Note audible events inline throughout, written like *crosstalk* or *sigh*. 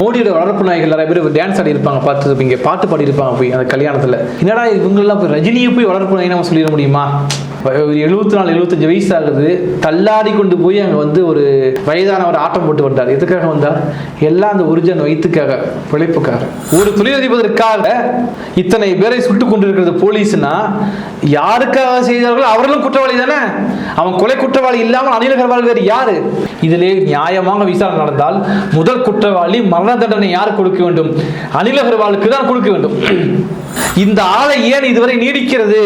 மோடியோட வளர்ப்பு நாய்கள் நிறைய பேர் டான்ஸ் ஆடி இருப்பாங்க பார்த்துருப்பீங்க பாட்டு பாடி இருப்பாங்க போய் அந்த கல்யாணத்தில். என்னடா இவங்கெல்லாம் போய் ரஜினியை போய் வளர்ப்பு நாய் நம்ம சொல்லிட முடியுமா? எழுபத்தி நாலு எழுபத்தஞ்சு வயசு ஆகுது தள்ளாடி கொண்டு போய் அங்கே வந்து ஒரு வயதானவர் ஆட்டம் போட்டு வந்தார். எதுக்காக வந்தார்? எல்லாம் அந்த ஒரிஜினல் வயிற்றுக்காக பிழைப்புக்காக. ஒரு தொழிலதிபதற்காக இத்தனை பேரை சுட்டு கொண்டிருக்கிறது போலீஸ்னா யாருக்காக செய்தார்களோ அவர்களும் குற்றவாளி தானே. அவன் கொலை குற்றவாளி இல்லாமல் அனில் அகர்வால் வேறு யாரு? இதிலே நியாயமாக விசாரணை நடந்தால் முதல் குற்றவாளி மரண தண்டனை யார் கொடுக்க வேண்டும்? அனில் அகர்வாலுக்கு தான் கொடுக்க வேண்டும். இந்த ஆலை ஏன் இதுவரை நீடிக்கிறது?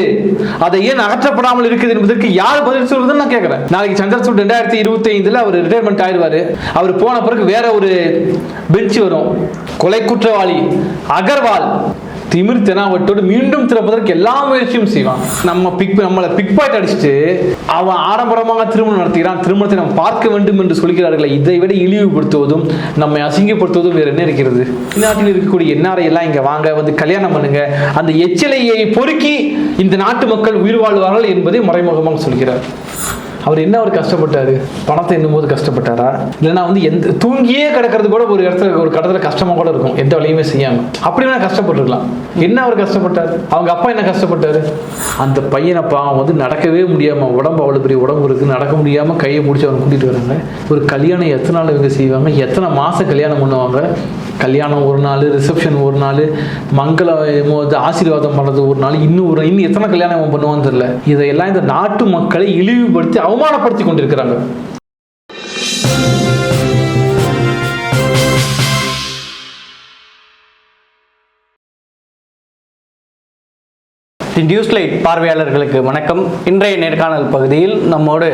அதை ஏன் அகற்றப்படாமல் இருக்குது என்பதற்கு யார் பதில் சொல்றதுன்னு நான் கேட்கிறேன். நாளைக்கு சந்திரசூட் ரெண்டாயிரத்தி இருபத்தி ஐந்துல அவர் ரிட்டையர்மெண்ட் ஆயிடுவாரு. அவர் போன பிறகு வேற ஒரு பெஞ்ச் வரும். கொலை குற்றவாளி அகர்வால். திமிர் தெனாவட்டோடு மீண்டும் திறப்பதற்கு எல்லா முயற்சியும் செய்வான். நம்ம பிக் நம்மளை பிக் பாயிண்ட் அடிச்சுட்டு அவன் ஆடம்பரமாக திருமணம் நடத்துகிறான். திருமணத்தை நாம் பார்க்க வேண்டும் என்று சொல்கிறார்களே இதை விட இழிவுபடுத்துவதும் நம்மை அசிங்கப்படுத்துவதும் வேறு என்ன இருக்கிறது? நாட்டில் இருக்கக்கூடிய என்ஆர்ஐ எல்லாம் இங்கே வாங்க வந்து கல்யாணம் பண்ணுங்க. அந்த எச்சிலையை பொறுக்கி இந்த நாட்டு மக்கள் உயிர் வாழ்வார்கள் என்பதை மறைமுகமாக சொல்கிறார். அவர் என்ன அவர் கஷ்டப்பட்டாரு? பணத்தை எண்ணும் போது கஷ்டப்பட்டாரா? இல்லைன்னா வந்து எந்த தூங்கியே கிடக்கிறது கூட ஒரு இடத்துல ஒரு கடத்துல கஷ்டமா கூட இருக்கும். எந்த வேலையுமே செய்யாம. அப்படி வேணா கஷ்டப்பட்டுருக்கலாம். என்ன அவர் கஷ்டப்பட்டாரு? அவங்க அப்பா என்ன கஷ்டப்பட்டாரு? அந்த பையனை பாவம் வந்து நடக்கவே முடியாம உடம்பு அவ்வளவு பெரிய உடம்பு இருக்கு நடக்க முடியாம கையை பிடிச்சி அவனை கூட்டிட்டு வராங்க. ஒரு கல்யாணம் எத்தனை நாள் இவங்க செய்வாங்க? எத்தனை மாசம் கல்யாணம் பண்ணுவாங்க? கல்யாணம் ஒரு நாள் ரிசப்ஷன் ஒரு நாள் மங்களம் வந்து ஆசீர்வாதம் பண்ணுறது ஒரு நாள் இன்னும் ஒரு இன்னும் எத்தனை கல்யாணம் பண்ணுவான்னு தெரியல. இதையெல்லாம் இந்த நாட்டு மக்களை இழிவுபடுத்தி அவமானப்படுத்தி கொண்டிருக்கிறாங்க தி நியூஸ் லைட் பார்வையாளர்களுக்கு வணக்கம். இன்றைய நேர்காணல் பகுதியில் நம்மோடு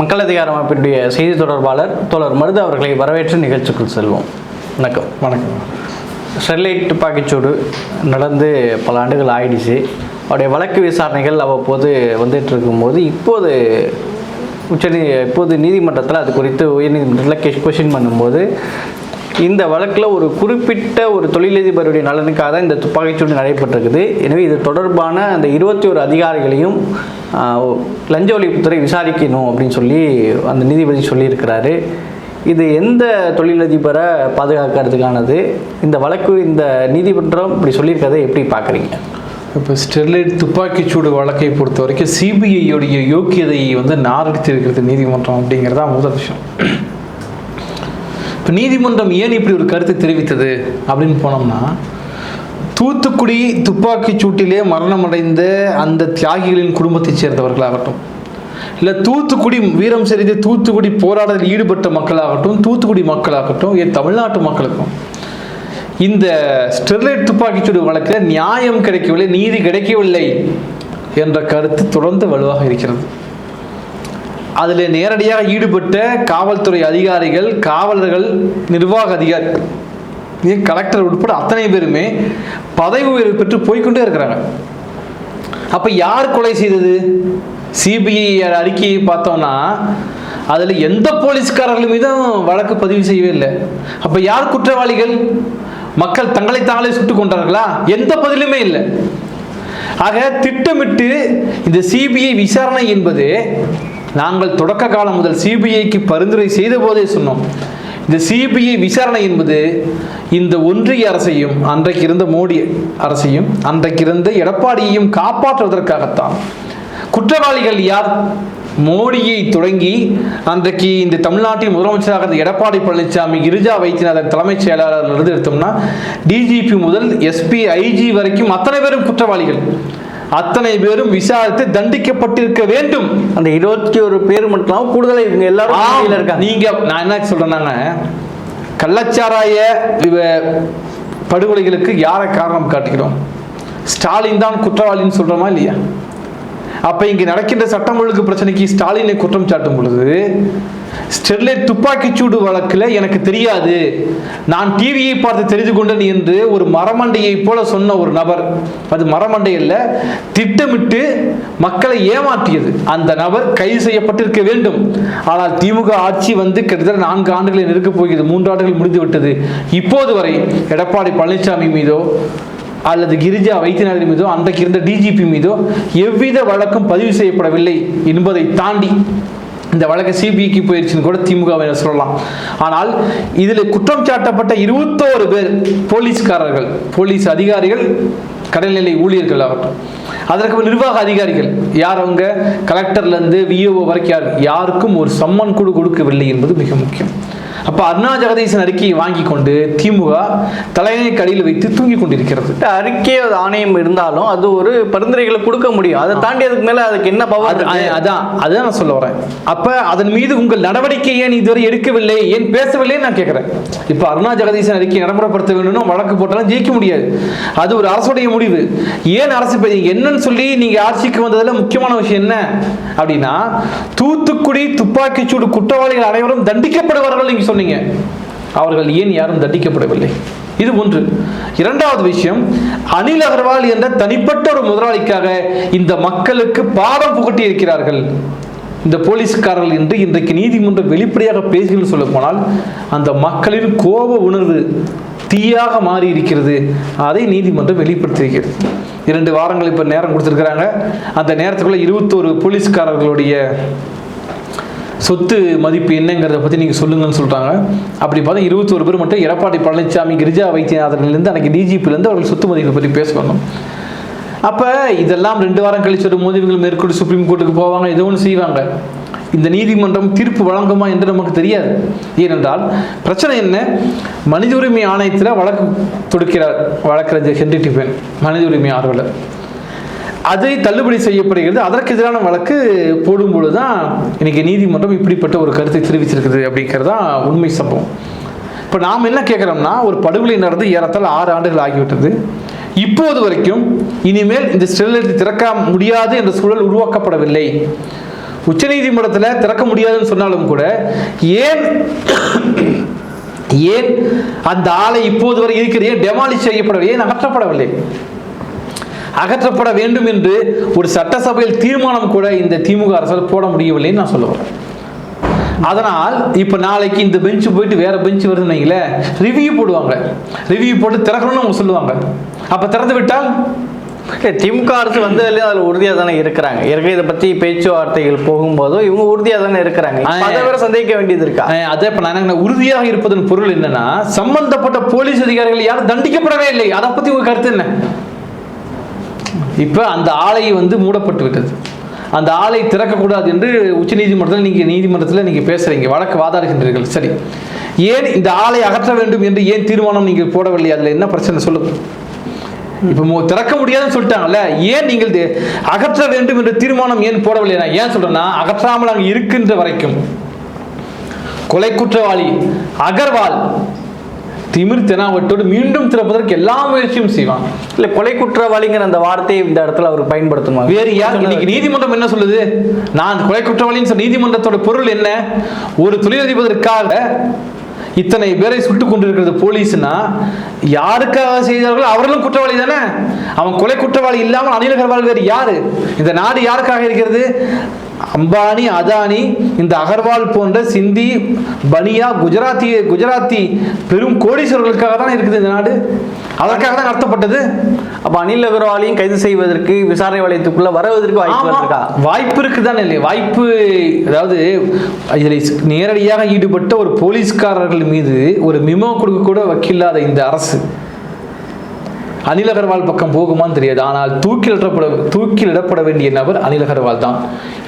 மக்கள் அதிகார அமைப்பினுடைய செய்தி தொடர்பாளர் தோழர் மருது அவர்களை வரவேற்று நிகழ்ச்சிக்குள் செல்வோம். வணக்கம். வணக்கம். ஸ்டெர்லைட் துப்பாக்கிச்சூடு நடந்து பல ஆண்டுகள் ஆயிடுச்சு. அவருடைய வழக்கு விசாரணைகள் அவ்வப்போது வந்துட்டு இருக்கும்போது இப்போது உச்சநீ இப்போது நீதிமன்றத்தில் அது குறித்து உயர்நீதிமன்றத்தில் கெஷ் கொஷின் பண்ணும்போது இந்த வழக்கில் ஒரு குறிப்பிட்ட ஒரு தொழிலதிபருடைய நலனுக்காக தான் இந்த துப்பாக்கிச்சூடு நடைபெற்றிருக்குது. எனவே இது தொடர்பான அந்த இருபத்தி ஒரு அதிகாரிகளையும் லஞ்ச ஒழிப்புத்துறை விசாரிக்கணும் அப்படின்னு சொல்லி அந்த நீதிபதி சொல்லியிருக்கிறாரு. இது எந்த தொழிலதிபரை பாதுகாக்கிறதுக்கானது? இந்த வழக்கு இந்த நீதிமன்றம் இப்படி சொல்லியிருக்கிறதை எப்படி பார்க்குறீங்க? இப்போ ஸ்டெர்லைட் துப்பாக்கிச்சூடு வழக்கை பொறுத்த வரைக்கும் சிபிஐயோடைய யோக்கியதையை வந்து நாரடித்திருக்கிறது நீதிமன்றம் அப்படிங்கிறது தான் முதல் விஷயம். இப்போ நீதிமன்றம் ஏன் இப்படி ஒரு கருத்தை தெரிவித்தது அப்படின்னு போனோம்னா தூத்துக்குடி துப்பாக்கிச் சூட்டிலே மரணமடைந்த அந்த தியாகிகளின் குடும்பத்தைச் சேர்ந்தவர்களாகட்டும் இல்லை தூத்துக்குடி வீரம் செறிந்து தூத்துக்குடி போராட்டத்தில் ஈடுபட்ட மக்களாகட்டும் தூத்துக்குடி மக்களாகட்டும் ஏன் தமிழ்நாட்டு மக்களுக்கும் இந்த ஸ்டெர்லைட் துப்பாக்கிச்சூடு வழக்கில் நியாயம் கிடைக்கவில்லை நீதி கிடைக்கவில்லை என்ற கருத்து தொடர்ந்து வலுவாக இருக்கிறது. அதில் நேரடியாக ஈடுபட்ட காவல்துறை அதிகாரிகள் காவலர்கள் நிர்வாக அதிகாரி கலெக்டர் உட்பட அத்தனை பேருமே பதவி உயர்வு பெற்று போய்க்கொண்டே இருக்கிறாங்க. அப்போ யார் கொலை செய்தது? சிபிஐ அறிக்கையை பார்த்தோம்னா அதில் எந்த போலீஸ்காரர்கள் மீதும் வழக்கு பதிவு செய்யவே இல்லை. அப்போ யார் குற்றவாளிகள்? மக்கள் தங்களை தாங்களே சுட்டுக் கொண்டார்களா எந்த பதிலுமே இல்லை. ஆக திட்டமிட்டு இந்த சிபிஐ விசாரணை என்பது நாங்கள் தொடக்க காலம் முதல் சிபிஐக்கு பரிந்துரை செய்த போதே சொன்னோம். இந்த சிபிஐ விசாரணை என்பது இந்த ஒன்றிய அரசையும் அன்றைக்கு இருந்த மோடி அரசையும் அன்றைக்கு இருந்த எடப்பாடியையும் காப்பாற்றுவதற்காகத்தான். குற்றவாளிகள் யார்? மோடியை தொடங்கி அன்றைக்கு இந்த தமிழ்நாட்டின் முதலமைச்சராக இருந்த எடப்பாடி பழனிசாமி கிரிஜா வைத்தியநாதன் தலைமைச் செயலாளர் இருந்து எடுத்தோம்னா டிஜிபி முதல் எஸ்பி ஐஜி வரைக்கும் அத்தனை பேரும் குற்றவாளிகள். அத்தனை பேரும் விசாரித்து தண்டிக்கப்பட்டிருக்க வேண்டும். அந்த இருபத்தி ஒரு பேர் மட்டும் கூடுதலாக இவங்க எல்லாரும் இருக்காங்க. நீங்க நான் என்ன சொல்றேன்னாங்க கள்ளச்சாராய படுகொலைகளுக்கு யாரை காரணம் காட்டுகிறோம்? ஸ்டாலின் தான் குற்றவாளின்னு சொல்றோமா இல்லையா? அப்போ இங்கே நடக்கின்ற சட்டம் ஒழுங்கு பிரச்சனைக்கு ஸ்டாலினை குற்றம் சாட்டும் பொழுது ஸ்டெர்லைட் துப்பாக்கிச்சூடு வழக்கில் எனக்கு தெரியாது. நான் டிவியை பார்த்து தெரிந்து கொண்டேன் என்று ஒரு மரமண்டையை போல சொன்ன ஒரு நபர் அது மரமண்டை திட்டமிட்டு மக்களை ஏமாற்றியது. அந்த நபர் கைது செய்யப்பட்டிருக்க வேண்டும். ஆனால் திமுக ஆட்சி வந்து கிட்டத்தட்ட நான்கு ஆண்டுகளை நெருக்கப் போகிறது மூன்று ஆண்டுகள் முடிந்து விட்டது இப்போது வரை எடப்பாடி பழனிசாமி மீதோ அல்லது கிரிஜா வைத்தியநாதன் மீதோ அன்றைக்கு இருந்த டிஜிபி மீதோ எவ்வித வழக்கும் பதிவு செய்யப்படவில்லை என்பதை தாண்டி இந்த வழக்கு சிபிஐக்கு போயிடுச்சுன்னு கூட திமுகவினர் சொல்லலாம். ஆனால் இதில் குற்றம் சாட்டப்பட்ட இருபத்தோரு பேர் போலீஸ்காரர்கள் போலீஸ் அதிகாரிகள் கடல்நிலை ஊழியர்கள் அவர் அதற்கு நிர்வாக அதிகாரிகள் யார் அவங்க? கலெக்டர்லேருந்து விஓஓ வரைக்கும் யார்? யாருக்கும் ஒரு சம்மன் குழு கொடுக்கவில்லை என்பது மிக முக்கியம். அப்போ அருணா ஜெகதீசன் அறிக்கையை வாங்கி கொண்டு திமுக தலையணை கடியில் வைத்து தூங்கி கொண்டிருக்கிறது. அறிக்கை அது ஆணையம் இருந்தாலும் அது ஒரு பரிந்துரைகளை கொடுக்க முடியும். அதை தாண்டி அதுக்கு மேல அதுக்கு என்ன பவர் அதான் அதுதான் நான் சொல்ல வரேன். அப்ப அதன் மீது உங்கள் நடவடிக்கை ஏன் இதுவரை எடுக்கவில்லை? ஏன் பேசவில்லை நான் கேட்கிறேன் இப்ப அருணா ஜெகதீசன் அறிக்கை நடைமுறைப்படுத்த வேணும்னு வழக்கு போட்டாலும் ஜெயிக்க முடியாது. அது ஒரு அரசுடைய முடிவு. ஏன் அரசு என்னன்னு சொல்லி நீங்க ஆட்சிக்கு வந்ததுல முக்கியமான விஷயம் என்ன? அப்படின்னா தூத்துக்குடி துப்பாக்கிச்சூடு குற்றவாளிகள் அனைவரும் தண்டிக்கப்படுவார்கள் நீங்க சொன்னீங்க. அவர்கள் ஏன் யாரும் தண்டிக்கப்படவில்லை? இது ஒன்று. இரண்டாவது விஷயம் அனில் அகர்வால் என்ற தனிப்பட்ட ஒரு முதலாளிக்காக இந்த மக்களுக்கு பாடம் புகட்டி இருக்கிறார்கள் இந்த போலீஸ்காரர்கள் என்று இன்றைக்கு நீதிமன்றம் வெளிப்படையாக பேசுகிறது சொல்ல போனால் அந்த மக்களின் கோப உணர்வு தீயாக மாறி இருக்கிறது அதை நீதிமன்றம் வெளிப்படுத்தியிருக்கிறது. இரண்டு வாரங்கள் இப்போ நேரம் கொடுத்துருக்குறாங்க. அந்த நேரத்துக்குள்ள இருபத்தோரு போலீஸ்காரர்களுடைய சொத்து மதிப்பு என்னங்கிறத பற்றி நீங்கள் சொல்லுங்கன்னு சொல்கிறாங்க அப்படி பார்த்தா இருபத்தோரு பேர் மட்டும் எடப்பாடி பழனிசாமி கிரிஜா வைத்தியநாதன்லேருந்து அன்றைக்கி டிஜிபிலேருந்து அவர்கள் சொத்து மதிப்பை பற்றி பேசுவாங்க அப்போ இதெல்லாம் ரெண்டு வாரம் கழிச்சு வரும்போது இவங்க மேற்கொண்டு சுப்ரீம் கோர்ட்டுக்கு போவாங்க ஏதோ ஒன்று செய்வாங்க. இந்த நீதிமன்றம் தீர்ப்பு வழங்குமா என்று நமக்கு தெரியாது. ஏனென்றால் பிரச்சனை என்ன? மனித உரிமை ஆணையத்தில் வழக்கு தொடுக்கிறார் வழக்கறிஞர் ஹென்றி டிஃபன் மனித உரிமை ஆர்வலர். அதை தள்ளுபடி செய்யப்படுகிறது. அதற்கு எதிரான வழக்கு போடும்பொழுது தான் இன்னைக்கு நீதிமன்றம் இப்படிப்பட்ட ஒரு கருத்தை தெரிவிச்சிருக்குது அப்படிங்கிறது தான் உண்மை சம்பவம். இப்போ நாம் என்ன கேட்குறோம்னா ஒரு படுகொலை நடந்து ஏறத்தால் ஆறு ஆண்டுகள் ஆகிவிட்டது. இப்போது வரைக்கும் இனிமேல் இந்த ஸ்டெர்லைட் திறக்க முடியாது என்ற சூழல் உருவாக்கப்படவில்லை. உச்சநீதிமன்றத்தில் திறக்க முடியாதுன்னு சொன்னாலும் கூட ஏன் ஏன் அந்த ஆலை இப்போது வரை இருக்கிற ஏன் டெமாலிஷ் செய்யப்படவில்லை ஏன் அகற்றப்படவில்லை அகற்றப்பட வேண்டும் என்று ஒரு சட்டசபையில் தீர்மானம் கூட இந்த திமுக அரசால் போட முடியவில்லைன்னு நான் சொல்ல வரேன். அதனால் இப்போ நாளைக்கு இந்த பெஞ்சு போயிட்டு வேற பெஞ்ச் வருதுன்னு வைங்களேன் ரிவ்யூ போடுவாங்க. ரிவ்யூ போட்டு திறக்கணும்னு அவங்க சொல்லுவாங்க. அப்போ திறந்து விட்டால்? திமுக அரசு வந்ததுலேயும் அதில் உறுதியாக தானே இருக்கிறாங்க. ஏற்கனவே இதை பற்றி பேச்சுவார்த்தைகள் போகும்போதோ இவங்க உறுதியாக தானே இருக்கிறாங்க. அதை வேற சந்தேகிக்க வேண்டியது இருக்கா? அதே இப்போ நான் என்ன உறுதியாக இருப்பதன் பொருள் என்னன்னா சம்பந்தப்பட்ட போலீஸ் அதிகாரிகள் யாரும் தண்டிக்கப்படவே இல்லை. அதை பற்றி உங்க கருத்து என்ன? இப்போ அந்த ஆலை வந்து மூடப்பட்டு விட்டது அந்த ஆலை திறக்கக்கூடாது என்று உச்சநீதிமன்றத்தில் நீங்கள் நீதிமன்றத்தில் நீங்கள் பேசுகிறீங்க வழக்கு வாதாடுகின்றீர்கள். சரி. ஏன் இந்த ஆலை அகற்ற வேண்டும் என்று ஏன் தீர்மானம் நீங்கள் போடவில்லை? அதில் என்ன பிரச்சனை சொல்லுங்க. இப்போ திறக்க முடியாதுன்னு சொல்லிட்டாங்கல்ல. ஏன் நீங்கள் அகற்ற வேண்டும் என்ற தீர்மானம் ஏன் போடவில்லை? நான் ஏன் சொல்றேன்னா அகற்றாமல் அங்கே இருக்கின்ற வரைக்கும் கொலை குற்றவாளி அகர்வால் திமிர் தெனாவட்டோடு மீண்டும் திறப்பதற்கு எல்லா முயற்சியும் செய்வான். இல்லை கொலை குற்றவாளிங்கிற அந்த வார்த்தையை இந்த இடத்துல அவர் பயன்படுத்தணுமா வேறு யார்? இன்னைக்கு நீதிமன்றம் என்ன சொல்லுது? நான் கொலை குற்றவாளின்னு சொல்ல நீதிமன்றத்தோட பொருள் என்ன? ஒரு தொழிலதிபதற்காக இத்தனை பேரை சுட்டு கொண்டிருக்கிறது போலீஸ்னா யாருக்காக செய்தார்களோ அவர்களும் குற்றவாளி தானே. அவன் கொலை குற்றவாளி இல்லாமல் அனில் அகர்வால் வேறு யாரு? இந்த நாடு யாருக்காக இருக்கிறது? அம்பானி அதானி இந்த அகர்வால் போன்ற சிந்தி பனியா குஜராத்தி குஜராத்தி பெரும் கோடீஸ்வரர்களுக்காக தான் இருக்குது இந்த நாடு? அதற்காக தான் நடத்தப்பட்டது. அப்போ அனில் அகர்வாலையும் கைது செய்வதற்கு விசாரணை வளையத்துக்குள்ள வருவதற்கு வாய்ப்பு. இருக்கா? வாய்ப்பு இருக்குதானே இல்லையா? வாய்ப்பு அதாவது இதில் நேரடியாக ஈடுபட்ட ஒரு போலீஸ்காரர்கள் மீது ஒரு மிமோ கொடுக்க கூட வக்கில்லாத இந்த அரசு. அனில் அகர்வால் பக்கம் போகுமான்னு தெரியாது. ஆனால் தூக்கிலிடப்பட தூக்கிலிடப்பட வேண்டிய நபர் அனில் அகர்வால் தான்.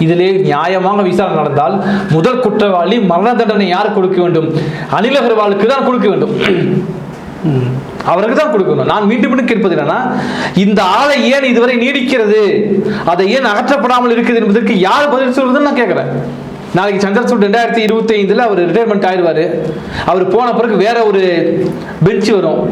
இதிலே நியாயமாக விசாரணை நடந்தால் முதல் குற்றவாளி மரண தண்டனை யார் கொடுக்க வேண்டும்? அனில் அகர்வாலுக்கு தான் கொடுக்க வேண்டும். அவருக்கு தான் கொடுக்கணும் நான் மீண்டும் மீண்டும் கேட்பது என்னன்னா இந்த ஆலை ஏன் இதுவரை நீடிக்கிறது? அதை ஏன் அகற்றப்படாமல் இருக்குது என்பதற்கு யார் பதில் சொல்வதுன்னு நான் கேட்குறேன். நாளைக்கு சந்திரசூட் ரெண்டாயிரத்தி இருபத்தி ஐந்தில் அவர் ரிட்டையர்மெண்ட் ஆயிடுவார். அவர் போன பிறகு வேற ஒரு பெஞ்ச் வரும்.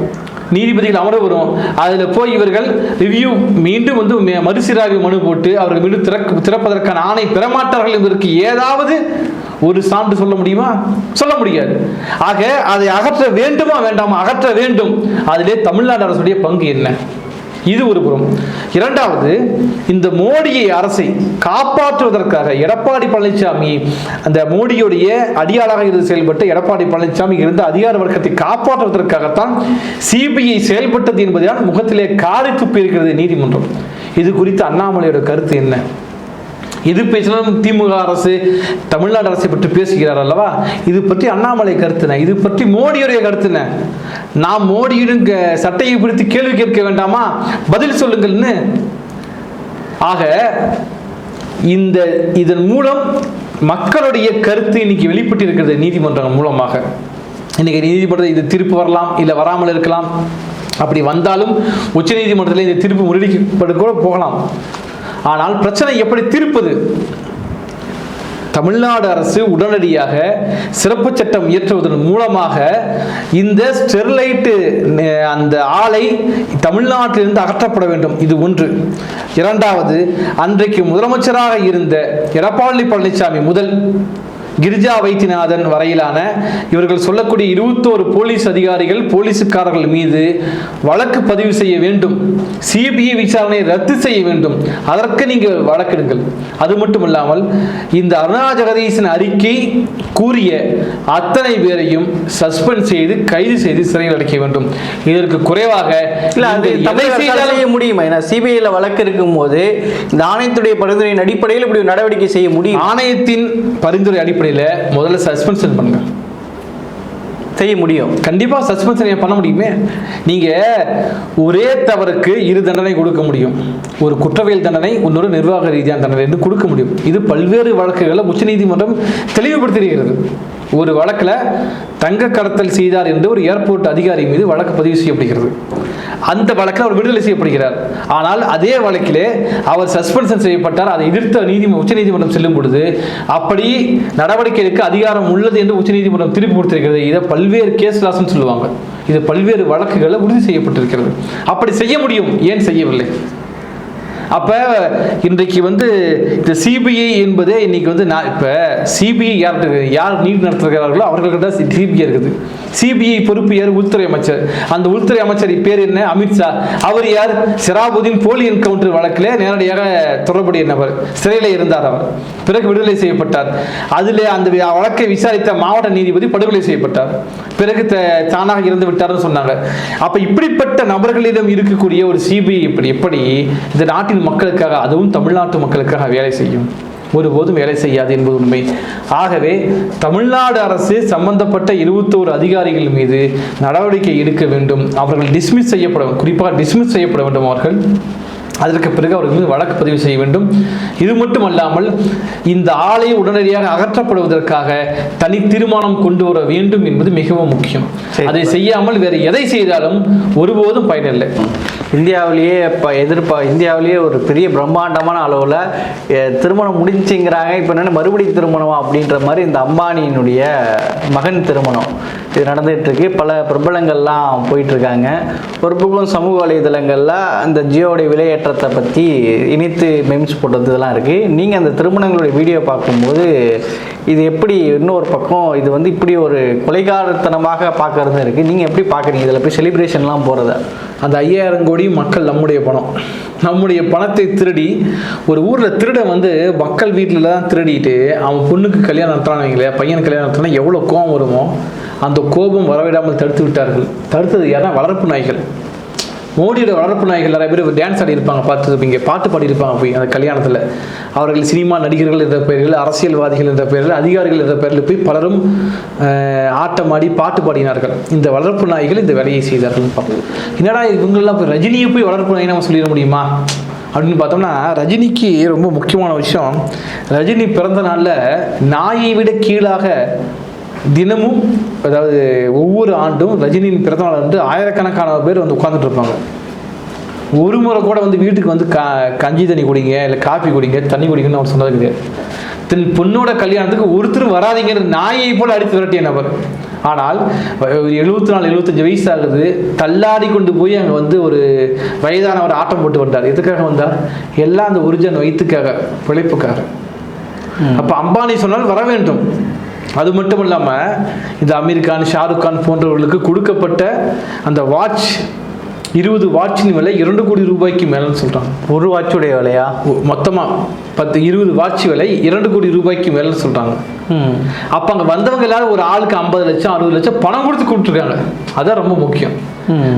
நீதிபதிகள் அமர்வு வரும் அதில் போய் இவர்கள் ரிவ்யூ மீண்டும் வந்து மறுசீராய்வு மனு போட்டு அவர்கள் மீண்டும் திறக்க திறப்பதற்கான ஆணை பெறமாட்டார்கள் என்பதற்கு ஏதாவது ஒரு சான்று சொல்ல முடியுமா? சொல்ல முடியாது. ஆக அதை அகற்ற வேண்டுமா வேண்டாமா? அகற்ற வேண்டும். அதிலே தமிழ்நாடு அரசுடைய பங்கு என்ன? இது ஒரு புறம். இரண்டாவது இந்த மோடியை அரசை காப்பாற்றுவதற்காக எடப்பாடி பழனிசாமி அந்த மோடியுடைய அடியாளாக இருந்து செயல்பட்டு எடப்பாடி பழனிசாமி இருந்த அதிகார வர்க்கத்தை காப்பாற்றுவதற்காகத்தான் சிபிஐ செயல்பட்டது என்பதுதான் முகத்திலே காரி துப்பி இருக்கிறது நீதிமன்றம். இது குறித்து அண்ணாமலையோட கருத்து என்ன? எது பேசினாலும் திமுக அரசு தமிழ்நாடு அரசை பற்றி பேசுகிறார் அல்லவா? இது பற்றி அண்ணாமலை கருத்துன இது பற்றி மோடியுடைய கருத்துன. நாம் மோடியுடன் சட்டையை பிடித்து கேள்வி கேட்க வேண்டாமா? பதில் சொல்லுங்கள்னு. ஆக இந்த இதன் மூலம் மக்களுடைய கருத்து இன்னைக்கு வெளிப்பட்டு இருக்கிறது நீதிமன்றம் மூலமாக. இன்னைக்கு நீதிமன்றம் இது தீர்ப்பு வரலாம் இல்லை வராமல் இருக்கலாம். அப்படி வந்தாலும் உச்சநீதிமன்றத்தில் இந்த தீர்ப்பு முறியடிக்கப்பட்டு கூட போகலாம். ஆனால் பிரச்சனை எப்படி தீர்ப்பது? தமிழ்நாடு அரசு உடனடியாக சிறப்பு சட்டம் இயற்றுவதன் மூலமாக இந்த ஸ்டெர்லைட்டு அந்த ஆலை தமிழ்நாட்டிலிருந்து அகற்றப்பட வேண்டும். இது ஒன்று. இரண்டாவது அன்றைக்கு முதலமைச்சராக இருந்த எடப்பாடி பழனிசாமி முதல் கிரிஜா வைத்தியநாதன் வரையிலான இவர்கள் சொல்லக்கூடிய இருபத்தோரு போலீஸ் அதிகாரிகள் போலீஸுக்காரர்கள் மீது வழக்கு பதிவு செய்ய வேண்டும். சிபிஐ விசாரணையை ரத்து செய்ய வேண்டும். அதற்கு நீங்கள் வழக்கெடுங்கள். அது மட்டும் இல்லாமல் இந்த அருணா ஜெகதீசன் அறிக்கை கூறிய அத்தனை பேரையும் சஸ்பெண்ட் செய்து கைது செய்து சிறையில் அடைக்க வேண்டும். இதற்கு குறைவாக முடியுமா? ஏன்னா சிபிஐல வழக்கு இருக்கும் போது இந்த ஆணையத்துடைய பரிந்துரையின் அடிப்படையில் இப்படி நடவடிக்கை செய்ய முடியும். ஆணையத்தின் பரிந்துரை அடிப்படையில் முதல்ல சஸ்பென்ஷன் பண்ணுங்க. செய்ய முடியும். கண்டிப்பா சஸ்பென்ஷன் பண்ண முடியுமே? நீங்க ஒரே தவறுக்கு இரு தண்டனை கொடுக்க முடியும். ஒரு குற்றவியல் தண்டனை இன்னொரு நிர்வாக ரீதியான தண்டனை என்று கொடுக்க முடியும். இது பல்வேறு வழக்குகளை உச்சநீதிமன்றம் தெளிவுபடுத்தியிருக்கிறது. ஒரு வழக்குல தங்க கடத்தல் செய்தார் என்று ஒரு ஏர்போர்ட் அதிகாரி மீது வழக்கு பதிவு செய்யப்படுகிறது. அந்த வழக்கில் அவர் விடுதலை செய்யப்படுகிறார். ஆனால் அதே வழக்கிலே அவர் சஸ்பென்ஷன் செய்யப்பட்டார். அதை எதிர்த்த நீதி உச்சநீதிமன்றம் செல்லும் பொழுது அப்படி நடவடிக்கை எடுக்க அதிகாரம் உள்ளது என்று உச்சநீதிமன்றம் திருப்பி கொடுத்திருக்கிறது. இதை பல்வேறு கேஸ் லாஸ்ன்னு சொல்லுவாங்க. இது பல்வேறு வழக்குகளை உறுதி செய்யப்பட்டிருக்கிறது. அப்படி செய்ய முடியும். ஏன் செய்யவில்லை? அப்போ இன்றைக்கு வந்து இந்த சிபிஐ என்பதே இன்னைக்கு வந்து நான் இப்போ சிபிஐ யார்கிட்ட யார் நீட் நடத்துகிறார்களோ அவர்கள்ட்ட சிபிஐ இருக்குது. சிபிஐ பொறுப்பு யார்? உள்துறை அமைச்சர். அந்த உள்துறை அமைச்சர் பேர் என்ன? அமித்ஷா அவர் யார்? சிராபுதீன் போலி என்கவுண்டர் வழக்கில் நேரடியாக தொடர்புடைய நபர். சிறையில் இருந்தார் அவர். பிறகு விடுதலை செய்யப்பட்டார். அதில் அந்த வழக்கை விசாரித்த மாவட்ட நீதிபதி படுகொலை செய்யப்பட்டார். பிறகு த- தானாக இறந்து விட்டார்னு சொன்னாங்க. அப்போ இப்படிப்பட்ட நபர்களிடம் இருக்கக்கூடிய ஒரு சிபிஐ இப்படி எப்படி இந்த நாட்டின் மக்களுக்காக அதுவும் தமிழ்நாட்டு மக்களுக்காக வேலை செய்யும். ஒருபோதும் வேலை செய்யாது என்பது உண்மை. ஆகவே தமிழ்நாடு அரசு சம்பந்தப்பட்ட இருபத்தோரு அதிகாரிகள் மீது நடவடிக்கை எடுக்க வேண்டும். அவர்கள் டிஸ்மிஸ் செய்யப்பட குறிப்பாக டிஸ்மிஸ் செய்யப்பட வேண்டும் அவர்கள். அதற்கு பிறகு அவர்கள் மீது வழக்கு பதிவு செய்ய வேண்டும். இது மட்டும் அல்லாமல் இந்த ஆலை உடனடியாக அகற்றப்படுவதற்காக தனி தீர்மானம் கொண்டு வர வேண்டும் என்பது மிகவும் முக்கியம். அதை செய்யாமல் வேறு எதை செய்தாலும் ஒருபோதும் பயனில்லை. இந்தியாவிலேயே இப்போ எதிர்ப்பா இந்தியாவிலேயே ஒரு பெரிய பிரம்மாண்டமான அளவில் திருமணம் முடிஞ்சுங்கிறாங்க. இப்போ என்னென்ன மறுபடி திருமணமா அப்படின்ற மாதிரி இந்த அம்பானியினுடைய மகன் திருமணம் இது நடந்துட்டு இருக்கு பல பிரபலங்கள்லாம் போயிட்டு இருக்காங்க ஒரு பக்கம் சமூக வலைதளங்களில் அந்த ஜியோடைய ஏற்றத்தை பற்றி இணைத்து மெம்ஸ் போட்டது இதெல்லாம் இருக்குது நீங்கள் அந்த திருமணங்களுடைய வீடியோ பார்க்கும்போது இது எப்படி இன்னொரு பக்கம் இது வந்து இப்படி ஒரு கொலைகாரத்தனமாக பார்க்கறது இருக்குது நீங்கள் எப்படி பார்க்குறீங்க? இதில் போய் செலிப்ரேஷன்லாம் போகிறத அந்த ஐயாயிரம் கோடி மக்கள் நம்முடைய பணம். நம்முடைய பணத்தை திருடி ஒரு ஊரில் திருட வந்து மக்கள் வீட்டில் தான் திருடிட்டு அவன் பொண்ணுக்கு கல்யாணம் நடத்துறான்னு இல்லையா பையனுக்கு கல்யாணம் நடத்தினா எவ்வளோ கோபம் வருமோ? அந்த கோபம் வரவிடாமல் தடுத்து விட்டார்கள். தடுத்தது யாருன்னா வளர்ப்பு நாய்கள். மோடியோட வளர்ப்பு நாய்கள் நிறைய பேர் டான்ஸ் ஆடி இருப்பாங்க பார்த்துருப்பீங்க பாட்டு பாடியிருப்பாங்க போய் அந்த கல்யாணத்தில். அவர்கள் சினிமா நடிகர்கள் என்ற பெயரில் அரசியல்வாதிகள் என்ற பெயரில் அதிகாரிகள் என்ற பெயரில் போய் பலரும் ஆட்டமாடி பாட்டு பாடினார்கள். இந்த வளர்ப்பு நாய்கள் இந்த வேலையை செய்தார்கள். பார்ப்போம் என்னடா இவங்கெல்லாம் போய் ரஜினியை போய் வளர்ப்பு நாய் நம்ம சொல்லிட முடியுமா? அப்படின்னு பார்த்தோம்னா ரஜினிக்கு ரொம்ப முக்கியமான விஷயம் ரஜினி பிறந்த நாளில் நாயை விட கீழாக தினமும் அதாவது ஒவ்வொரு ஆண்டும் ரஜினியின் பிறந்தநாள் வந்து ஆயிரக்கணக்கான பேர் வந்து உட்கார்ந்துட்டு இருப்பாங்க. ஒரு முறை கூட வந்து வீட்டுக்கு வந்து கா கஞ்சி தண்ணி குடிங்க இல்லை காப்பி குடிங்க தண்ணி குடிங்கன்னு அவர் சொன்னது கிடையாது. தன் பொண்ணோட கல்யாணத்துக்கு ஒருத்தர் வராதீங்கன்னு நாயை போல அடித்து விரட்டிய நபர். ஆனால் எழுபத்தி நாலு எழுபத்தஞ்சு வயசு ஆகுது தள்ளாடி கொண்டு போய் அங்கே வந்து ஒரு வயதானவர் ஆட்டம் போட்டு வந்தார். எதுக்காக வந்தார்? எல்லாம் அந்த ஒரிஜினல் வயிற்றுக்காக பிழைப்புக்காக. அப்ப அம்பானி சொன்னால் வர வேண்டும். அது மட்டும் இல்லாம இந்த அமீர் கான் ஷாருக் கான் போன்றவர்களுக்கு கொடுக்கப்பட்ட அந்த வாட்ச் இருபது வாட்சின் விலை இரண்டு கோடி ரூபாய்க்கு மேலன்னு சொல்றாங்க. ஒரு வாட்சுடைய விலையா? ஒ- மொத்தமா பத்து இருபது வாட்ச் விலை இரண்டு கோடி ரூபாய்க்கு மேலன்னு சொல்றாங்க. ம். அப்ப அங்க வந்தவங்க எல்லாரும் ஒரு ஆளுக்கு ஐம்பது லட்சம் அறுபது லட்சம் பணம் கொடுத்து கூப்பிட்டுருக்காங்க அதான் ரொம்ப முக்கியம்.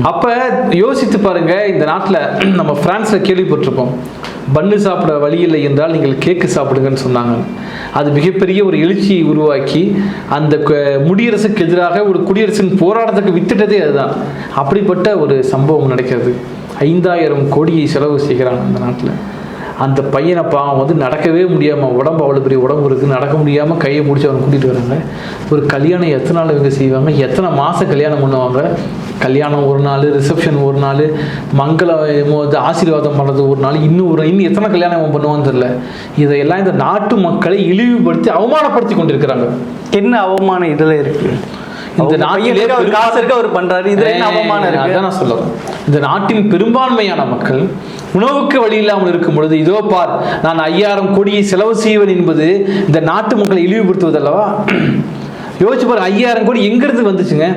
அப்ப யோசித்து பாருங்க இந்த நாட்டுல *clears throat* நம்ம பிரான்ஸ்ல கேள்விப்பட்டிருப்போம். பன்னு சாப்பிட வழி இல்லை என்றால் நீங்கள் கேக்கு சாப்பிடுங்கன்னு சொன்னாங்க. அது மிகப்பெரிய ஒரு எழுச்சியை உருவாக்கி அந்த முடியரசுக்கு எதிராக ஒரு குடியரசின் போராட்டத்துக்கு வித்துட்டதே அதுதான். அப்படிப்பட்ட ஒரு சம்பவம் நடக்கிறது. ஐந்தாயிரம் கோடியை செலவு செய்கிறாங்க அந்த நாட்டில். அந்த பையனை பாவம் வந்து நடக்கவே முடியாமல் உடம்பு அவ்வளோ பெரிய உடம்பு இருக்குது நடக்க முடியாமல் கையை பிடிச்சி அவனை கூட்டிகிட்டு வராங்க. ஒரு கல்யாணம் எத்தனை நாள் இவங்க செய்வாங்க? எத்தனை மாதம் கல்யாணம் பண்ணுவாங்க? கல்யாணம் ஒரு நாள் ரிசப்ஷன் ஒரு நாள் மங்களம் வந்து ஆசீர்வாதம் பண்ணுறது ஒரு நாள் இன்னும் ஒரு இன்னும் எத்தனை கல்யாணம் இவன் பண்ணுவான்னு தெரியல. இதையெல்லாம் இந்த நாட்டு மக்களை இழிவுபடுத்தி அவமானப்படுத்தி கொண்டிருக்கிறாங்க. என்ன அவமானம் இதில் இருக்குது இந்த நாட்டிலே அவர் காசு இருக்கு அவர் பண்றாரு. இதுல என்ன அவமானம் இருக்கு? அதான் நான் சொல்ல வரேன். இந்த நாட்டின் பெரும்பான்மையான மக்கள் உணவுக்கு வழி இல்லாமல் இருக்கும் பொழுது இதோ பார் நான் ஐயாயிரம் கோடியை செலவு செய்வேன் என்பது இந்த நாட்டு மக்களை இழிவுபடுத்துவதல்லவா? *clears throat* யோசிச்சு பாரு ஐயாயிரம் கோடி எங்கிருந்து வந்துச்சுங்க?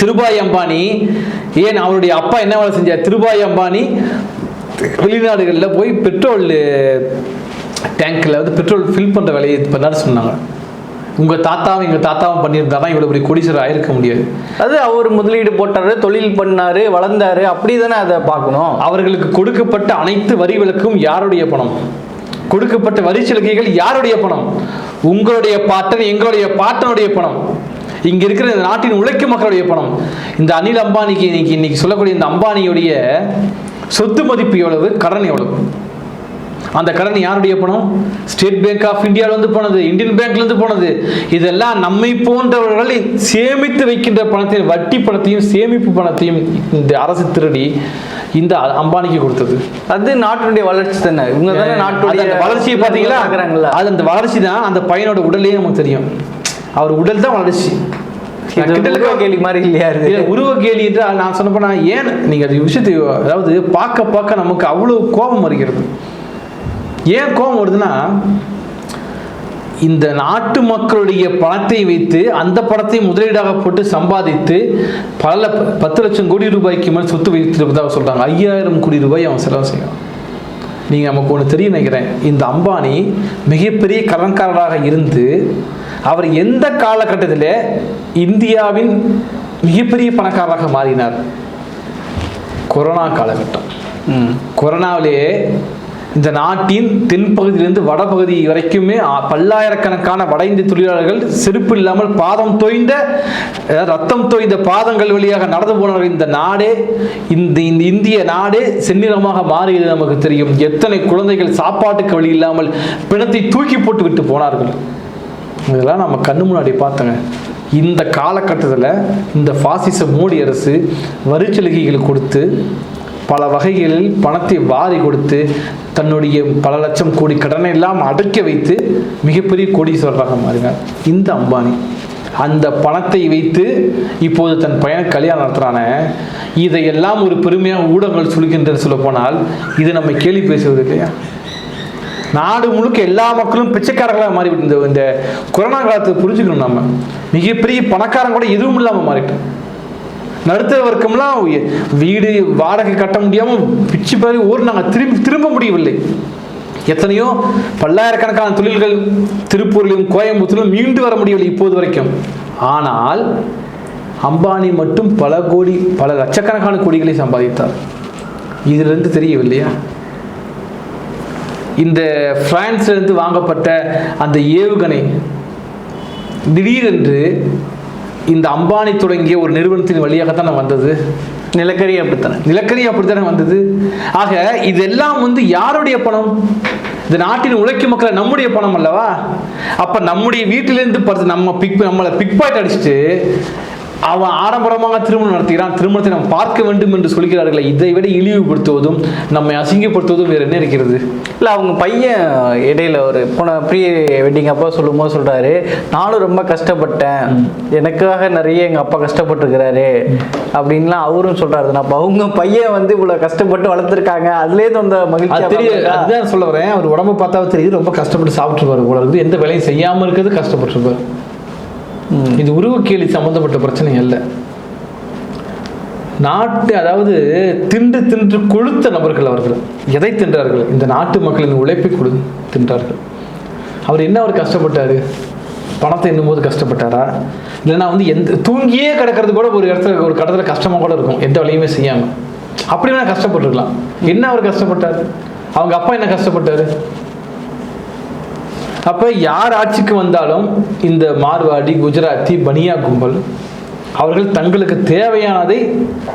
திருபாய் அம்பானி ஏன் அவருடைய அப்பா என்ன வேலை செஞ்சார்? திருபாய் அம்பானி வெளிநாடுகளில் போய் பெட்ரோல் டேங்க்கில் வந்து பெட்ரோல் ஃபில் பண்ணுற வேலையை பண்ணாரு சொன்னாங்க. உங்கள் தாத்தாவும் எங்கள் தாத்தாவும் பண்ணியிருந்தாருன்னா இவ்வளோ பெரிய கோடீஸ்வரர் ஆயிருக்க முடியாது. அது அவர் முதலீடு போட்டாரு தொழில் பண்ணாரு வளர்ந்தாரு அப்படி தானே அதை பார்க்கணும். அவர்களுக்கு கொடுக்கப்பட்ட அனைத்து வரி விலக்கும் யாருடைய பணம்? கொடுக்கப்பட்ட வரி சலுகைகள் யாருடைய பணம்? உங்களுடைய பாட்டன் எங்களுடைய பாட்டனுடைய பணம். இங்க இருக்கிற இந்த நாட்டின் உழைக்கும் மக்களுடைய பணம். இந்த அனில் அம்பானிக்கு இன்னைக்கு இன்னைக்கு சொல்லக்கூடிய இந்த அம்பானியுடைய சொத்து மதிப்பு எவ்வளவு? கடன் எவ்வளவு? அந்த கடன் யாருடைய பணம்? ஸ்டேட் பேங்க் ஆஃப் இந்தியால இருந்து போனது இந்தியன் பேங்க்ல இருந்து போனது. இதெல்லாம் நம்மை போன்றவர்கள் சேமித்து வைக்கின்ற பணத்தையும் வட்டி பணத்தையும் சேமிப்பு பணத்தையும் இந்த அரசு திருடி இந்த அம்பானிக்கு கொடுத்தது. அது நாட்டினுடைய வளர்ச்சி தானே? இவங்க தானே நாட்டுடைய அந்த வளர்ச்சியை பார்த்தீங்களா? அது அந்த வளர்ச்சி தான் அந்த பையனோட உடலே நமக்கு தெரியும். அவர் உடல் தான் வளர்ச்சி. கிண்டலுக்கு கேள்வி மாதிரி இல்லையா இது? இல்ல, உருவ கேலி என்றால் நான் சொன்ன போனா ஏன் நீங்க அது விஷயத்தை அதாவது பார்க்க பார்க்க நமக்கு அவ்வளவு கோபம் வருகிறது? ஏன் கோபம் வருதுன்னா இந்த நாட்டு மக்களுடைய பணத்தை வைத்து அந்த பணத்தை முதலீடாக போட்டு சம்பாதித்து பல பத்து லட்சம் கோடி ரூபாய்க்கு மேல் சொத்து வைத்திருப்பதாக சொல்றாங்க. ஐயாயிரம் கோடி ரூபாய் அவன் செலவு செய்யலாம் நீங்கள் நமக்கு ஒன்று தெரியும் நினைக்கிறேன். இந்த அம்பானி மிகப்பெரிய கடன்காரராக இருந்து அவர் எந்த காலகட்டத்தில் இந்தியாவின் மிகப்பெரிய பணக்காரராக மாறினார்? கொரோனா காலகட்டம். ம். கொரோனாவிலே இந்த நாட்டின் தென்பகுதியிலிருந்து வடபகுதி வரைக்குமே பல்லாயிரக்கணக்கான வட இந்திய தொழிலாளர்கள் செருப்பு இல்லாமல் பாதம் தோய்ந்த ரத்தம் தோய்ந்த பாதங்கள் வழியாக நடந்து போனவர்கள் இந்த நாடே இந்த இந்த இந்திய நாடே செந்நிறமாக மாறியது நமக்கு தெரியும். எத்தனை குழந்தைகள் சாப்பாட்டுக்கு வழி இல்லாமல் பிணத்தை தூக்கி போட்டு விட்டு போனார்கள். இதெல்லாம் நம்ம கண்ணு முன்னாடி பார்த்தோங்க. இந்த காலகட்டத்தில் இந்த பாசிச மோடி அரசு வரிச்சலுகைகள் கொடுத்து பல வகைகளில் பணத்தை வாரி கொடுத்து தன்னுடைய பல லட்சம் கோடி கடனை எல்லாம் அடக்கி வைத்து மிகப்பெரிய கோடீஸ்வரராக மாறினார். இந்த அம்பானி. அந்த பணத்தை வைத்து இப்போது தன் பையனை கல்யாணம் நடத்துகிறான இதையெல்லாம் ஒரு பெருமையாக ஊடகங்கள் சொல்கின்றன சொல்ல போனால் இது நம்ம கேள்வி பேசுவது இல்லையா? நாடு முழுக்க எல்லா மக்களும் பிச்சைக்காரர்களாக மாறிவிட்டு இந்த கொரோனா காலத்தை புரிஞ்சுக்கணும் நம்ம மிகப்பெரிய பணக்காரன் கூட எதுவும் இல்லாமல் மாறிட்டோம் நடுத்தர வர்க்கம்லாம் வீடு வாடகை கட்ட முடியாமல் பிச்சு பறி ஊர் நாங்கள் திரும்பி திரும்ப முடியவில்லை. எத்தனையோ பல்லாயிரக்கணக்கான தொழில்கள் திருப்பூரிலும் கோயம்புத்தூரிலும் மீண்டு வர முடியவில்லை இப்போது வரைக்கும். ஆனால் அம்பானி மட்டும் பல கோடி பல லட்சக்கணக்கான கோடிகளை சம்பாதித்தார். இதிலிருந்து தெரியவில்லையா? இந்த பிரான்ஸ்லேருந்து வாங்கப்பட்ட அந்த ஏவுகணை திடீரென்று இந்த அம்பானி தொடங்கிய ஒரு நிறுவனத்தின் வழியாகத்தானே வந்தது. நிலக்கரி அப்படித்தானே? நிலக்கரி அப்படித்தானே வந்தது. ஆக இதெல்லாம் வந்து யாருடைய பணம்? இந்த நாட்டின் உழைக்கும் மக்கள் நம்முடைய பணம் அல்லவா? அப்ப நம்முடைய வீட்டிலிருந்து பார்த்து நம்ம பிக் நம்மளை பிக் பாயிண்ட் அடிச்சுட்டு அவன் ஆடம்பரமாக திருமணம் நடத்துகிறான். திருமணத்தை நாம் பார்க்க வேண்டும் என்று சொல்கிறார்களே இதை விட இழிவுபடுத்துவதும் நம்மை அசிங்கப்படுத்துவதும் வேற என்ன இருக்கிறது? இல்லை அவங்க பையன் இடையில ஒரு போன ப்ரீ வெட்டிங் அப்போ சொல்லும்போது சொல்றாரு நானும் ரொம்ப கஷ்டப்பட்டேன். எனக்காக நிறைய எங்க அப்பா கஷ்டப்பட்டிருக்கிறாரு. அப்படின்லாம் அவரும் சொல்றாரு. அப்போ அவங்க பையன் வந்து இவ்வளவு கஷ்டப்பட்டு வளர்த்துருக்காங்க. அதுலேருந்து அது மகிழ்ச்சி தெரிய அதுதான் சொல்ல வரேன். அவர் உடம்ப பார்த்தா தெரியுது ரொம்ப கஷ்டப்பட்டு சாப்பிட்டுருப்பாரு போல இருக்குது எந்த வேலையும் செய்யாம இருக்கிறது கஷ்டப்பட்டிருப்பாரு. இது உருவக்கேலி சம்மந்தப்பட்ட பிரச்சனை அல்ல நாட்டு அதாவது தின்று தின்று கொழுத்த நபர்கள் அவர்கள். எதை தின்றார்கள்? இந்த நாட்டு மக்களின் உழைப்பை கொடு தின்றார்கள். அவர் என்ன அவர் கஷ்டப்பட்டாரு? பணத்தை எண்ணும்போது கஷ்டப்பட்டாரா? இல்லைன்னா வந்து எந்த தூங்கியே கிடக்கிறது கூட ஒரு இடத்துல ஒரு கடத்தில் கஷ்டமாக கூட இருக்கும். எந்த வேலையுமே செய்யாமல் அப்படி வேணா கஷ்டப்பட்டுருக்கலாம். என்ன அவர் கஷ்டப்பட்டார்? அவங்க அப்பா என்ன கஷ்டப்பட்டாரு? அப்போ யார் ஆட்சிக்கு வந்தாலும் இந்த மார்வாடி குஜராத்தி பனியா கும்பல் அவர்கள் தங்களுக்கு தேவையானதை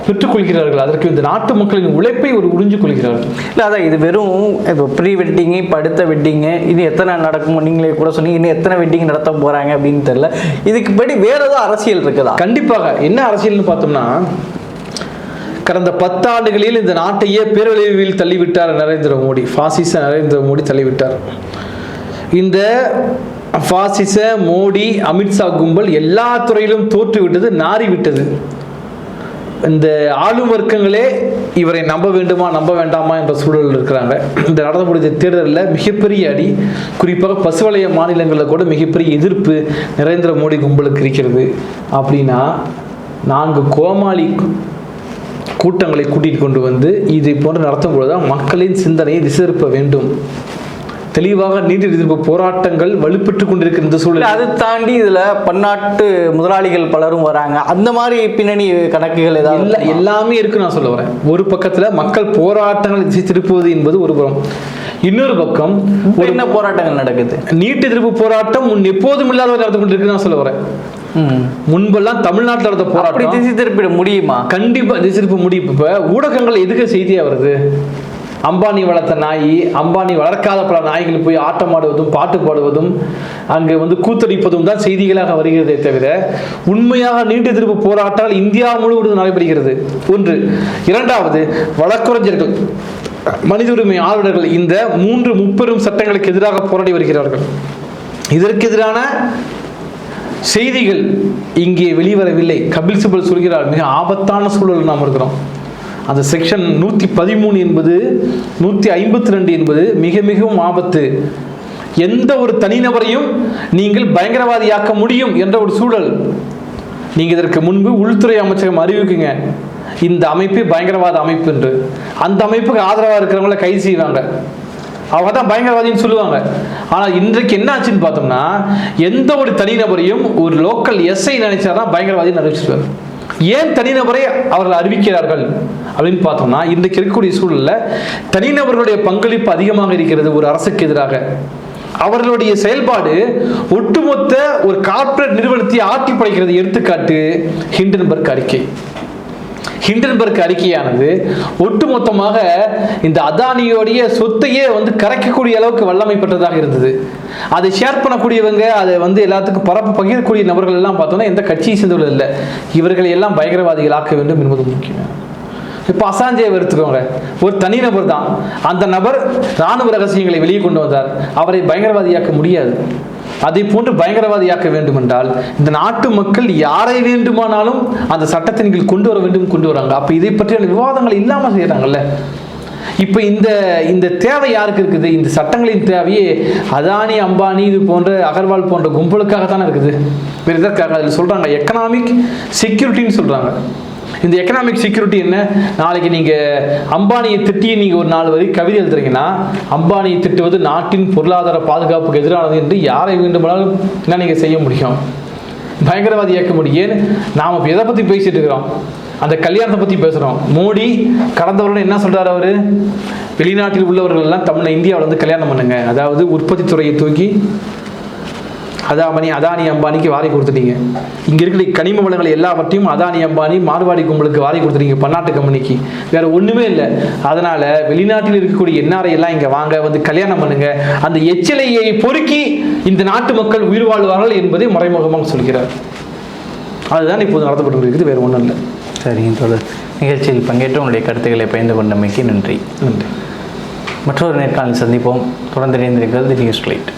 பெற்றுக்கொள்கிறார்கள். அதற்கு இந்த நாட்டு மக்களின் உழைப்பை ஒரு உறிஞ்சு கொள்கிறார்கள். இல்லை அதான் இது வெறும் இப்போ ப்ரீ வெட்டிங்கு இப்போ அடுத்த வெட்டிங்கு இனி எத்தனை நடக்கும் நீங்களே கூட சொன்னீங்க இன்னும் எத்தனை வெட்டிங் நடத்த போகிறாங்க அப்படின்னு தெரியல. இதுக்கு படி வேற ஏதாவது அரசியல் இருக்குதா? கண்டிப்பாக. என்ன அரசியல்னு பார்த்தோம்னா கடந்த பத்தாண்டுகளில் இந்த நாட்டையே பேரழிவில் தள்ளிவிட்டார் நரேந்திர மோடி. பாசிச நரேந்திர மோடி தள்ளிவிட்டார். இந்த பாசிச மோடி அமித்ஷா கும்பல் எல்லா துறையிலும் தோற்றுவிட்டது நாறிவிட்டது. இந்த ஆளும் வர்க்கங்களே இவரை நம்ப வேண்டுமா நம்ப வேண்டாமா என்ற சூழலில் இருக்கிறாங்க. இந்த நடந்து முடிந்த தேர்தலில் மிகப்பெரிய அடி குறிப்பாக பசுவளைய மாநிலங்களில் கூட மிகப்பெரிய எதிர்ப்பு நரேந்திர மோடி கும்பலுக்கு இருக்கிறது. அப்படின்னா நான்கு கோமாளி கூட்டங்களை கூட்டிட்டு கொண்டு வந்து இதை போன்று நடத்தும் பொழுதுதான் மக்களின் சிந்தனையை திசைருப்ப வேண்டும். தெளிவாக நீதி எதிர்ப்பு போராட்டங்கள் வலுப்பெற்று கொண்டிருக்கிற இந்த இல்லை சூழல் அதை தாண்டி இதில் பன்னாட்டு முதலாளிகள் பலரும் வராங்க. அந்த மாதிரி பின்னணி கணக்குகள் ஏதாவது எல்லா எல்லாமே இருக்கு நான் சொல்ல வரேன். ஒரு பக்கத்துல மக்கள் போராட்டங்களை திசை திருப்புவது என்பது ஒரு புறம். இன்னொரு பக்கம் என்ன போராட்டங்கள் நடக்குது? நீட் எதிர்ப்பு போராட்டம் முன் எப்போதும் இல்லாத நடந்து கொண்டிருக்கு நான் சொல்ல வரேன். முன்பெல்லாம் தமிழ்நாட்டில் நடந்த போராட்டம். திசை திருப்பிட முடியுமா? கண்டிப்பா திசை திருப்ப முடியும். இப்ப ஊடகங்கள் எதுக்கு செய்தியா வருது? அம்பானி வளர்த்த நாய் அம்பானி வளர்க்காத பல நாய்கள் போய் ஆட்டம் ஆடுவதும் பாட்டு பாடுவதும் அங்கு வந்து கூத்தடிப்பதும் தான் செய்திகளாக வருகிறதே தவிர உண்மையாக நீட்டு திருப்பு போராட்டங்கள் இந்தியா முழுவதும் நடைபெறுகிறது. ஒன்று. இரண்டாவது வழக்குரைஞர்கள் மனித உரிமை ஆர்வலர்கள் இந்த மூன்று முப்பெரும் சட்டங்களுக்கு எதிராக போராடி வருகிறார்கள். இதற்கு எதிரான செய்திகள் இங்கே வெளிவரவில்லை. கபில் சிபல் சொல்கிறார் மிக ஆபத்தான சூழலில் நாம் இருக்கிறோம். அந்த செக்ஷன் நூற்றி பதிமூணு என்பது நூற்றி ஐம்பத்தி ரெண்டு என்பது மிக மிகவும் ஆபத்து. எந்த ஒரு தனிநபரையும் நீங்கள் பயங்கரவாதியாக்க முடியும் என்ற ஒரு சூழல். நீங்கள் இதற்கு முன்பு உள்துறை அமைச்சகம் அறிவிக்குங்க. இந்த அமைப்பு பயங்கரவாத அமைப்பு என்று. அந்த அமைப்புக்கு ஆதரவாக இருக்கிறவங்கள கைது செய்வாங்க. அவங்க தான் பயங்கரவாதின்னு சொல்லுவாங்க. ஆனால் இன்றைக்கு என்ன ஆச்சுன்னு பார்த்தோம்னா எந்த ஒரு தனிநபரையும் ஒரு லோக்கல் எஸ்ஐ நினைச்சாதான் பயங்கரவாதின்னு அறிவிச்சிருவார் ஏன் தனிநபரை அவர்கள் அறிவிக்கிறார்கள் அப்படின்னு பார்த்தோம்னா இன்றைக்கு இருக்கக்கூடிய சூழலில் தனிநபர்களுடைய பங்களிப்பு அதிகமாக இருக்கிறது ஒரு அரசுக்கு எதிராக. அவர்களுடைய செயல்பாடு ஒட்டுமொத்த ஒரு கார்ப்பரேட் நிறுவனத்தை ஆட்டி படைக்கிறது எடுத்துக்காட்டு ஹிண்டன்பர்க் அறிக்கை. ஹிண்டன்பர்க் அறிக்கையானது ஒட்டுமொத்தமாக இந்த அதானியோடைய சொத்தையே வந்து கரைக்கக்கூடிய அளவுக்கு வல்லமை பெற்றதாக இருந்தது. அதை ஷேர் பண்ணக்கூடியவங்க அதை வந்து எல்லாத்துக்கும் பரப்பு பகிரக்கூடிய நபர்கள் எல்லாம் பார்த்தோன்னா எந்த கட்சியை சேர்ந்தவர்கள் இல்லை. இவர்களை எல்லாம் பயங்கரவாதிகள் ஆக்க வேண்டும் என்பது முக்கியம். இப்போ அசாஞ்சே எடுத்துக்கோங்க. ஒரு தனி நபர் தான். அந்த நபர் ராணுவ ரகசியங்களை வெளியே கொண்டு வந்தார். அவரை பயங்கரவாதியாக்க முடியாது. அதை போன்று பயங்கரவாதியாக்க வேண்டும் என்றால் இந்த நாட்டு மக்கள் யாரை வேண்டுமானாலும் அந்த சட்டத்தை நீங்கள் கொண்டு வர வேண்டும் கொண்டு வராங்க. அப்போ இதை பற்றியான விவாதங்கள் இல்லாமல் செய்கிறாங்கல்ல இப்போ இந்த இந்த தேவை யாருக்கு இருக்குது? இந்த சட்டங்களின் தேவையே அதானி அம்பானி இது போன்ற அகர்வால் போன்ற கும்பலுக்காக தானே இருக்குது. வேறு இதற்காக அதில் சொல்கிறாங்க எக்கனாமிக் செக்யூரிட்டின்னு சொல்கிறாங்க இந்த எக்கனாமிக் செக்யூரிட்டி என்ன? நாளைக்கு நீங்கள் அம்பானியை திட்டி நீங்கள் ஒரு நாலு வரி கவிதை எழுதுறீங்கன்னா அம்பானியை திட்டுவது நாட்டின் பொருளாதார பாதுகாப்புக்கு எதிரானது என்று யாரை வேண்டுமானாலும் என்ன நீங்கள் செய்ய முடியும்? பயங்கரவாதி இயக்க முடியும். நாம் இப்போ எதை பற்றி பேசிட்டு இருக்கிறோம்? அந்த கல்யாணத்தை பற்றி பேசுகிறோம் மோடி கடந்த வருடம் என்ன சொல்கிறார் அவர்? வெளிநாட்டில் உள்ளவர்கள் எல்லாம் தமிழை இந்தியாவில் வந்து கல்யாணம் பண்ணுங்க. அதாவது உற்பத்தி துறையை தூக்கி அதாமணி அதானி அம்பானிக்கு வாரி கொடுத்துட்டீங்க. இங்கே இருக்கிற கனிம வளங்களை எல்லாவற்றையும் அதானி அம்பானி மார்வாடி கும்பலுக்கு வாரி கொடுத்துட்டீங்க பன்னாட்டு கம்பெனிக்கு. வேற ஒன்றுமே இல்லை. அதனால வெளிநாட்டில் இருக்கக்கூடிய என்ஆர்ஐ எல்லாம் இங்கே வாங்க வந்து கல்யாணம் பண்ணுங்க. அந்த எச்சிலையை பொறுக்கி இந்த நாட்டு மக்கள் உயிர் வாழ்வார்கள் என்பதை மறைமுகமாக சொல்கிறார். அதுதான் இப்போது நடத்தப்பட்டு இருக்குது வேற ஒன்றும் இல்லை. சரிங்க தொடர் நிகழ்ச்சியில் பங்கேற்று உங்களுடைய கருத்துக்களை பயந்து கொண்டமைக்கு நன்றி. நன்றி. மற்றொரு நேர்காணலில் சந்திப்போம். தொடர்ந்து இணைந்திருக்கிறது நியூஸ் லைட்